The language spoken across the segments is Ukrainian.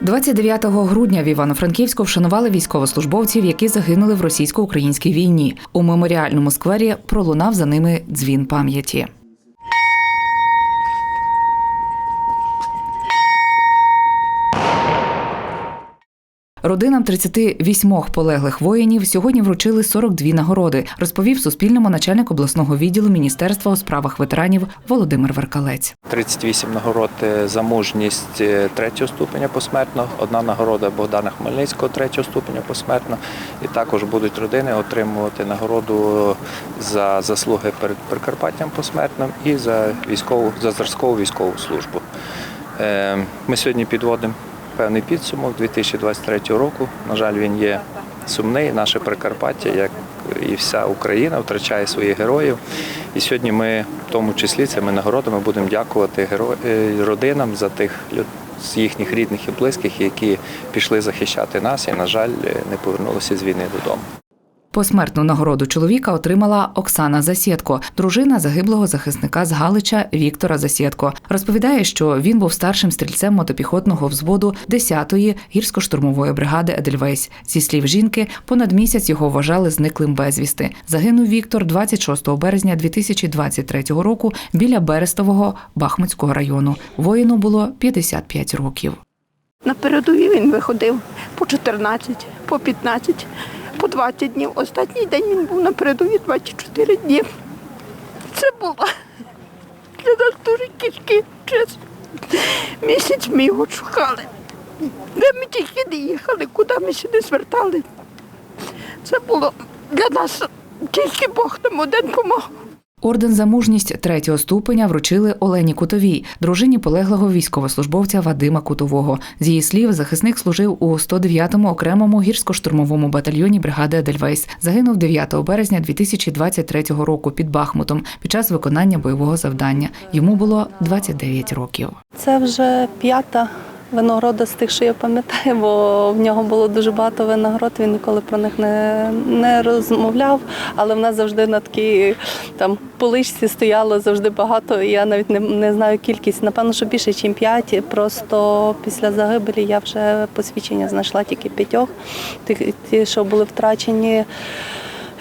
29 грудня в Івано-Франківську вшанували військовослужбовців, які загинули в російсько-українській війні. У меморіальному сквері пролунав за ними дзвін пам'яті. Родинам 38 полеглих воїнів сьогодні вручили 42 нагороди, розповів Суспільному начальник обласного відділу Міністерства у справах ветеранів Володимир Веркалець. 38 нагород е, за мужність е, третього ступеня посмертно, одна нагорода Богдана Хмельницького третього ступеня посмертно. І також будуть родини отримувати нагороду за заслуги перед Прикарпаттям посмертно і за військову за зразкову військову службу. Е, Ми сьогодні підводимо певний підсумок 2023 року. На жаль, він є сумний. Наше Прикарпаття, як і вся Україна, втрачає своїх героїв. І сьогодні ми, в тому числі, цими нагородами будемо дякувати е, родинам за тих з їхніх рідних і близьких, які пішли захищати нас і, на жаль, не повернулися з війни додому. Посмертну нагороду чоловіка отримала Оксана Засєдко, дружина загиблого захисника з Галича Віктора Засєдко. Розповідає, що він був старшим стрільцем мотопіхотного взводу 10-ї гірсько-штурмової бригади Едельвейс. Зі слів жінки, понад місяць його вважали зниклим безвісти. Загинув Віктор 26 березня 2023 року біля Берестового Бахмутського району. Воїну було 55 років. На передовій він виходив по 14, по 15, по 20 днів. Останній день він був на передовій 24 дні. Це було для нас дуже кішки час. Місяць ми його шукали. Де ми тільки не їхали, куди ми сюди звертали. Це було для нас тільки Бог нам один помог. Орден за мужність третього ступеня вручили Олені Кутовій, дружині полеглого військовослужбовця Вадима Кутового. З її слів, захисник служив у 109-му окремому гірсько-штурмовому батальйоні бригади Едельвейс. Загинув 9 березня 2023 року під Бахмутом під час виконання бойового завдання. Йому було 29 років. Це вже п'ята винагорода з тих, що я пам'ятаю, бо в нього було дуже багато винагород, він ніколи про них не, не розмовляв, але в нас завжди на такій там поличці стояло завжди багато. Я навіть не, не знаю кількість. Напевно, що більше, ніж п'ять. Просто після загибелі я вже посвідчення знайшла тільки п'ятьох. Ті, що були втрачені.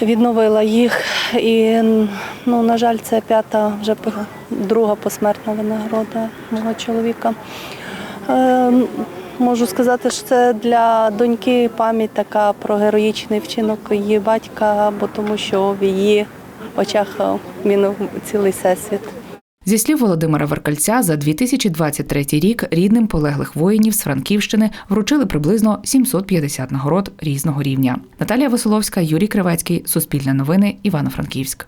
Відновила їх, і ну на жаль, це п'ята вже друга посмертна винагорода мого чоловіка. Е, можу сказати, що це для доньки пам'ять така про героїчний вчинок її батька, бо тому що в її очах е, мінув цілий всесвіт. Зі слів Володимира Веркальця, за 2023 рік рідним полеглих воїнів з Франківщини вручили приблизно 750 нагород різного рівня. Наталія Веселовська, Юрій Кривецький, Суспільне новини, Івано-Франківськ.